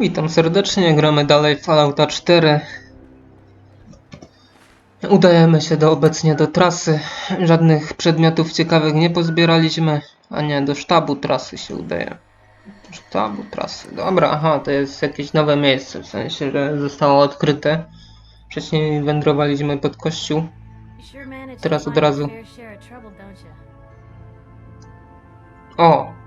Witam serdecznie, gramy dalej Fallouta 4. Udajemy się do obecnie do trasy. Żadnych przedmiotów ciekawych nie pozbieraliśmy. A nie, do sztabu trasy się udaje. Sztabu trasy. Dobra, aha, to jest jakieś nowe miejsce, w sensie, że zostało odkryte. Wcześniej wędrowaliśmy pod kościół. Teraz od razu. O!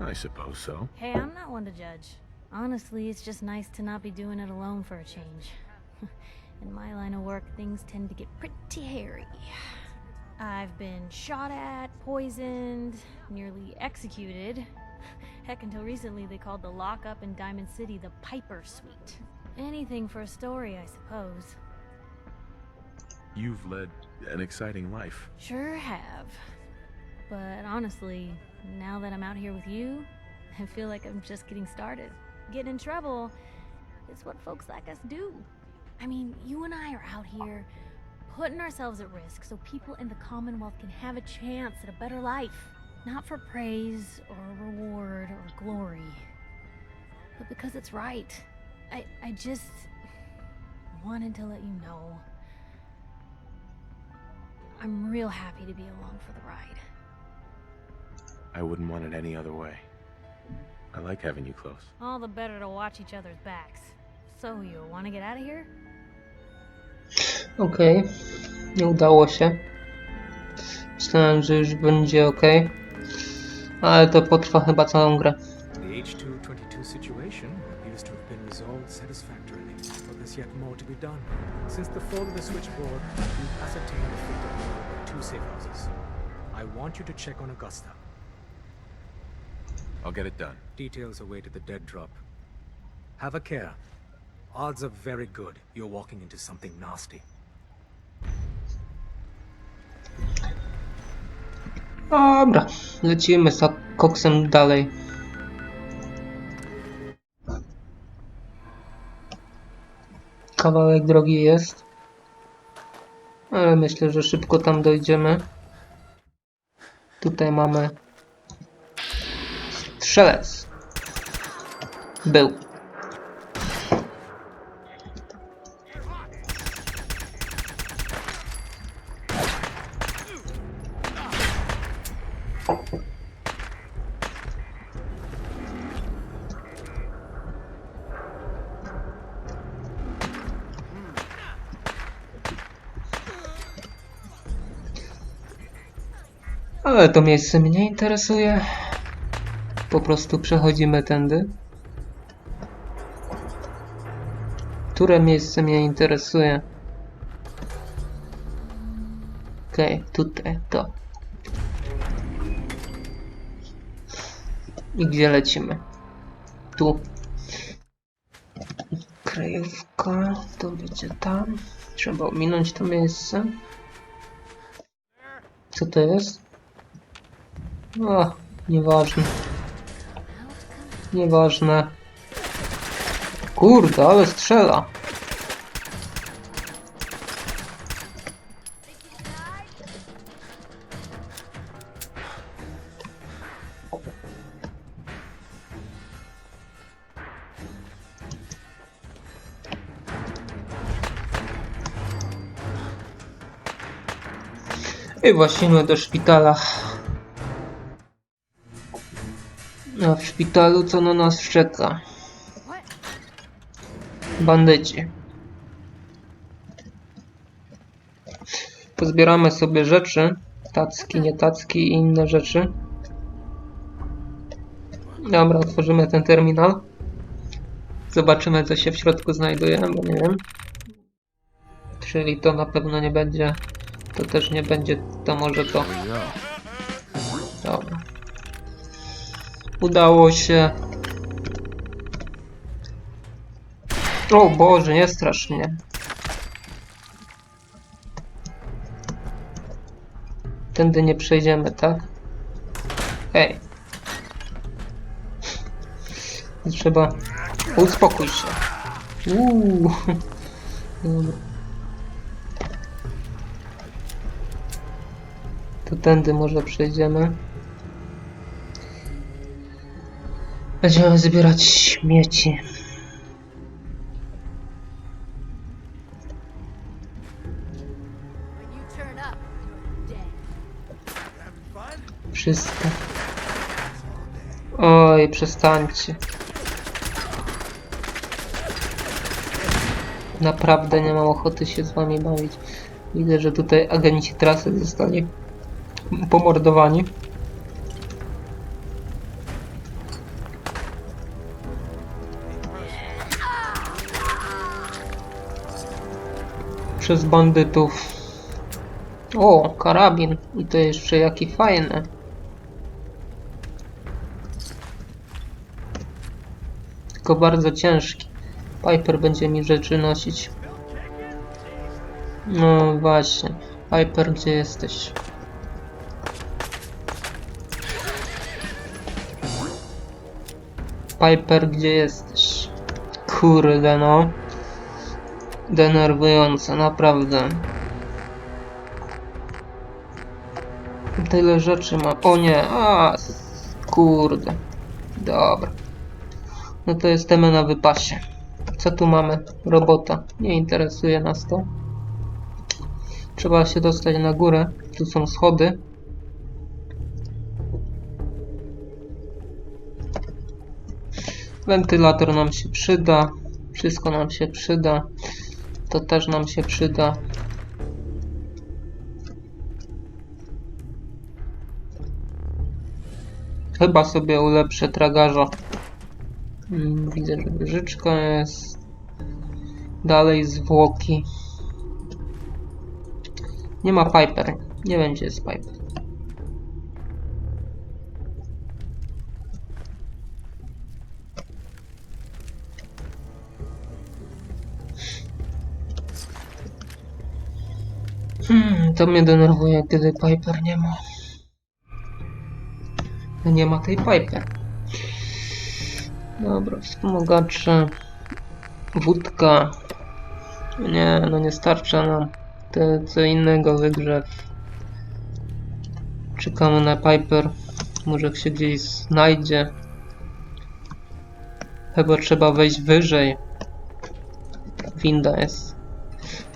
I suppose so. Hey, I'm not one to judge. Honestly, it's just nice to not be doing it alone for a change. In my line of work, things tend to get pretty hairy. I've been shot at, poisoned, nearly executed. Heck, until recently they called the lockup in Diamond City the Piper Suite. Anything for a story, I suppose. You've led an exciting life. Sure have. But honestly, now that I'm out here with you, I feel like I'm just getting started. Getting in trouble is what folks like us do. I mean, you and I are out here putting ourselves at risk so people in the Commonwealth can have a chance at a better life. Not for praise or reward or glory, but because it's right. I, I just wanted to let you know I'm real happy to be along for the ride. I wouldn't want it any other way. I like having you close. All the better to watch each other's backs. So, you want to get out of here? Okej, nie udało się. Myślałem, że już będzie ok. Ale to potrwa chyba całą grę. The H222 situation appears to have been resolved satisfactorily, but there's yet more to be done. Since the fall of the switchboard, we've ascertained the fate of all two safe houses. I want you to check on Augusta. I'll get it done. Details await at the dead drop. Have a care. Odds are very good you're walking into something nasty. Dobra, lecimy z koksem dalej. Kawałek drogi jest. Ale myślę, że szybko tam dojdziemy. Tutaj mamy strzelec. Był. Ale to miejsce mnie interesuje. Po prostu przechodzimy tędy. Które miejsce mnie interesuje? Okej, tutaj, to. I gdzie lecimy? Tu. Kryjówka, to będzie tam. Trzeba ominąć to miejsce. Co to jest? O, nieważne. Nieważne. Kurde, ale strzela. I właściwie do szpitala. A w szpitalu co na nas czeka? Bandyci. Pozbieramy sobie rzeczy. Tacki, nie tacki i inne rzeczy. Dobra, otworzymy ten terminal. Zobaczymy co się w środku znajduje, bo nie wiem. Czyli to na pewno nie będzie. To też nie będzie. To może to. Dobra. Udało się. O Boże, nie strasz mnie. Tędy nie przejdziemy, tak? Hej. Trzeba... Uspokój się. Uuu. To tędy może przejdziemy. Będziemy zbierać śmieci. Wszystko. Oj, przestańcie. Naprawdę nie mam ochoty się z wami bawić. Widzę, że tutaj agenci trasy zostali pomordowani. Przez bandytów. O, karabin. I to jeszcze jaki fajny. Tylko bardzo ciężki. Piper będzie mi rzeczy nosić. No właśnie. Piper, gdzie jesteś? Piper, gdzie jesteś? Kurde no. Denerwujące, naprawdę. Tyle rzeczy ma. O nie, a kurde. Dobra. No to jesteśmy na wypasie. Co tu mamy? Robota. Nie interesuje nas to. Trzeba się dostać na górę. Tu są schody. Wentylator nam się przyda. Wszystko nam się przyda. To też nam się przyda. Chyba sobie ulepszę tragarza. Mm, Widzę, że wyżyczka jest. Dalej zwłoki. Nie ma Piper. Nie gdzie jest Piper. Hmm, to mnie denerwuje, kiedy Piper nie ma. Nie ma tej Piper. Dobra, wspomagacze. Wódka. Nie, no nie starcza nam. To co innego wygrzew. Czekamy na Piper. Może się gdzieś znajdzie. Chyba trzeba wejść wyżej. Winda jest.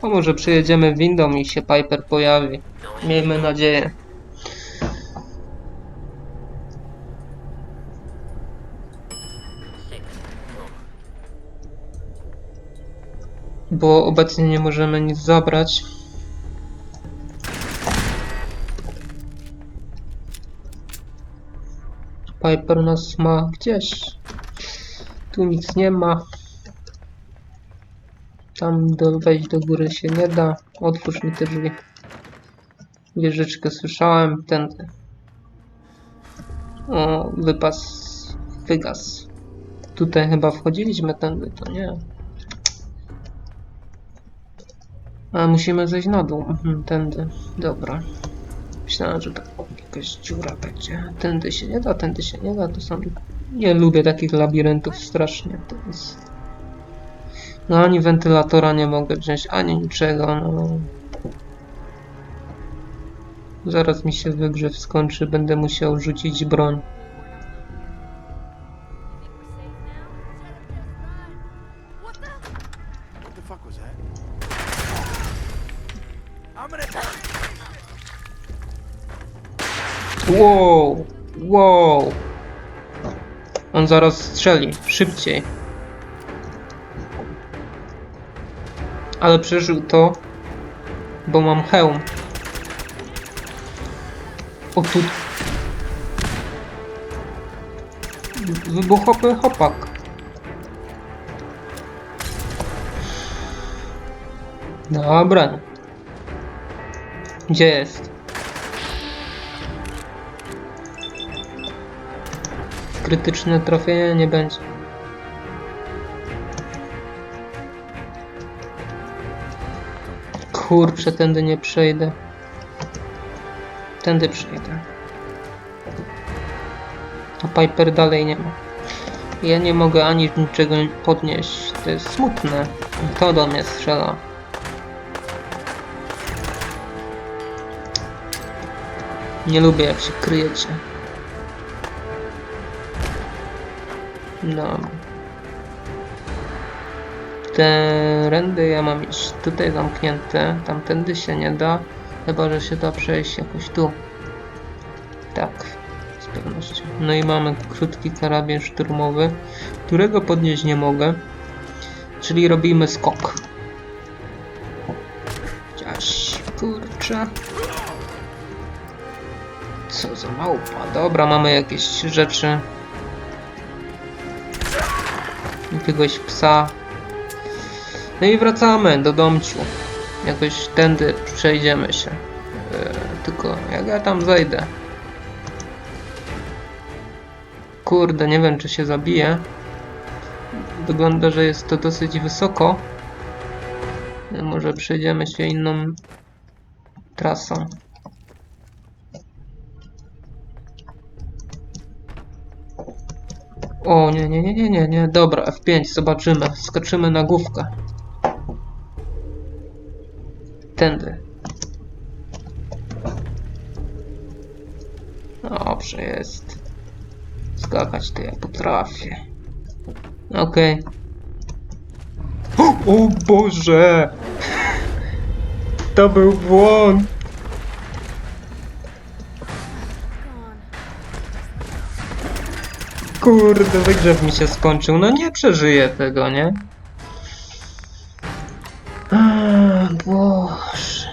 A może przyjedziemy windą i się Piper pojawi. Miejmy nadzieję. Bo obecnie nie możemy nic zabrać. Piper nas ma gdzieś. Tu nic nie ma. Tam do, wejść do góry się nie da. Otwórz mi te drzwi. Wieżyczkę słyszałem. Tędy. O, wypas. Wygas. Tutaj chyba wchodziliśmy tędy, to nie. A musimy zejść na dół. Mhm, tędy. Dobra. Myślałem, że to jakaś dziura będzie. Tędy się nie da, tędy się nie da. To są... Nie lubię takich labiryntów strasznie. To jest... No ani wentylatora nie mogę wziąć, ani niczego. No. Zaraz mi się wygrzew skończy, będę musiał rzucić broń. Wow! Wow! On zaraz strzeli. Szybciej. Ale przeżył to, bo mam hełm. O tu. Wybuchowy chopak. Dobra. Gdzie jest? Krytyczne trafienie nie będzie. Kurczę, tędy nie przejdę. Tędy przejdę. A Piper dalej nie ma. Ja nie mogę ani niczego podnieść. To jest smutne. To do mnie strzela. Nie lubię jak się kryjecie. No. Te rędy ja mam iść tutaj zamknięte, tamtędy się nie da, chyba że się da przejść jakoś tu. Tak, z pewnością. No i mamy krótki karabin szturmowy, którego podnieść nie mogę, czyli robimy skok. Chociaż, kurczę. Co za małpa. Dobra, mamy jakieś rzeczy. Jakiegoś psa. No i wracamy do domciu. Jakoś tędy przejdziemy się. Eee, tylko jak ja tam zejdę? Kurde, nie wiem czy się zabije. Wygląda, że jest to dosyć wysoko. E, Może przejdziemy się inną trasą. O, nie, nie, nie, nie, nie, nie. Dobra, F5, zobaczymy. Skoczymy na główkę. Tędy. Dobrze jest. Skakać to ja potrafię. Okej. O, o Boże! To był błąd! Kurde, wygrzew mi się skończył. No nie przeżyję tego, nie? Boże.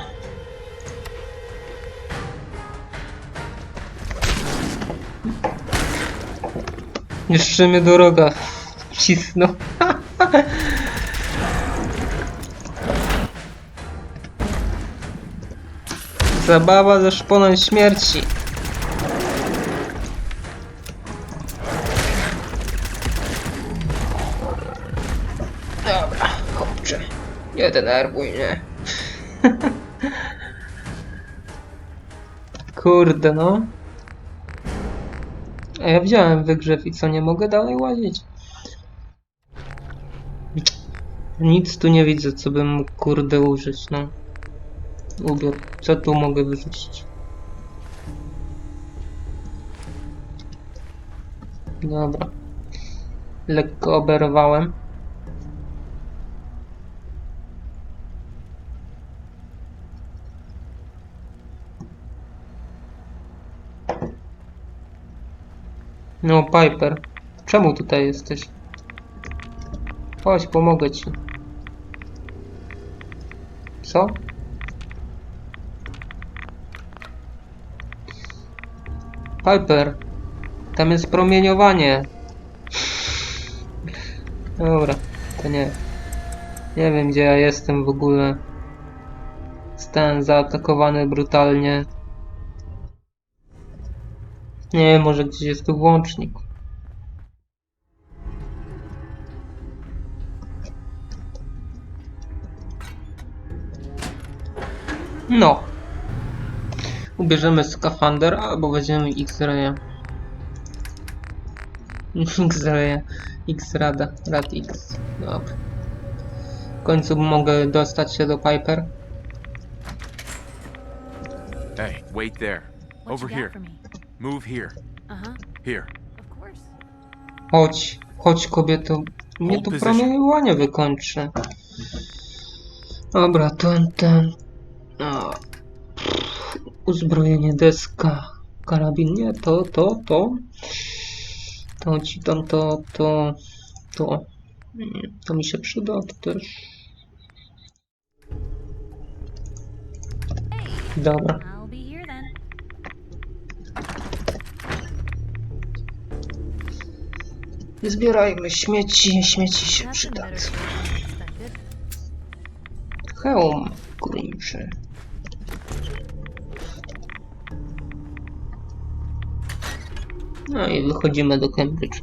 Jeszcze mnie do roga wcisnął. Zabawa ze szponą śmierci. Dobra, chłopcze. Nie denerwuj mnie. Kurde no. A ja wziąłem wygrzew i co, nie mogę dalej łazić? Nic tu nie widzę, co bym mógł kurde użyć, no. Ubiór. Co tu mogę wyrzucić? Dobra. Lekko oberwałem. No, Piper. Czemu tutaj jesteś? Chodź, pomogę ci. Co? Piper. Tam jest promieniowanie. Dobra, to nie. Nie wiem gdzie ja jestem w ogóle. Zostałem zaatakowany brutalnie. Nie, może gdzieś jest tu włącznik. No. Ubierzemy skafander albo weźmiemy X-raya. X-raya. X-rada. Rad X. Dobra. W końcu mogę dostać się do Piper. Hey, wait there. Over here. Move here. Huh. Here. Of course. Chodź, chodź kobieto. Mnie tu promieniowanie wykończy. Dobra, ten, ten. A. Uzbrojenie, deska, karabin, nie, to, to, to. To ci tam, to, to, to. To mi się przyda, to też. Dobra. Zbierajmy śmieci, śmieci się przydadzą. Hełm, kurczę. No i wychodzimy do Cambridge.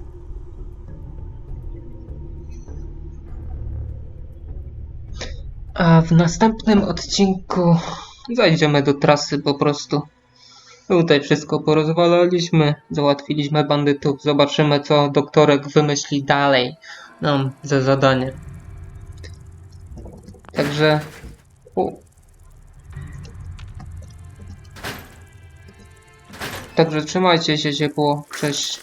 A w następnym odcinku zajdziemy do trasy po prostu. Tutaj wszystko porozwalaliśmy, załatwiliśmy bandytów, zobaczymy co doktorek wymyśli dalej nam za zadanie. Także... U. Także trzymajcie się ciepło, cześć.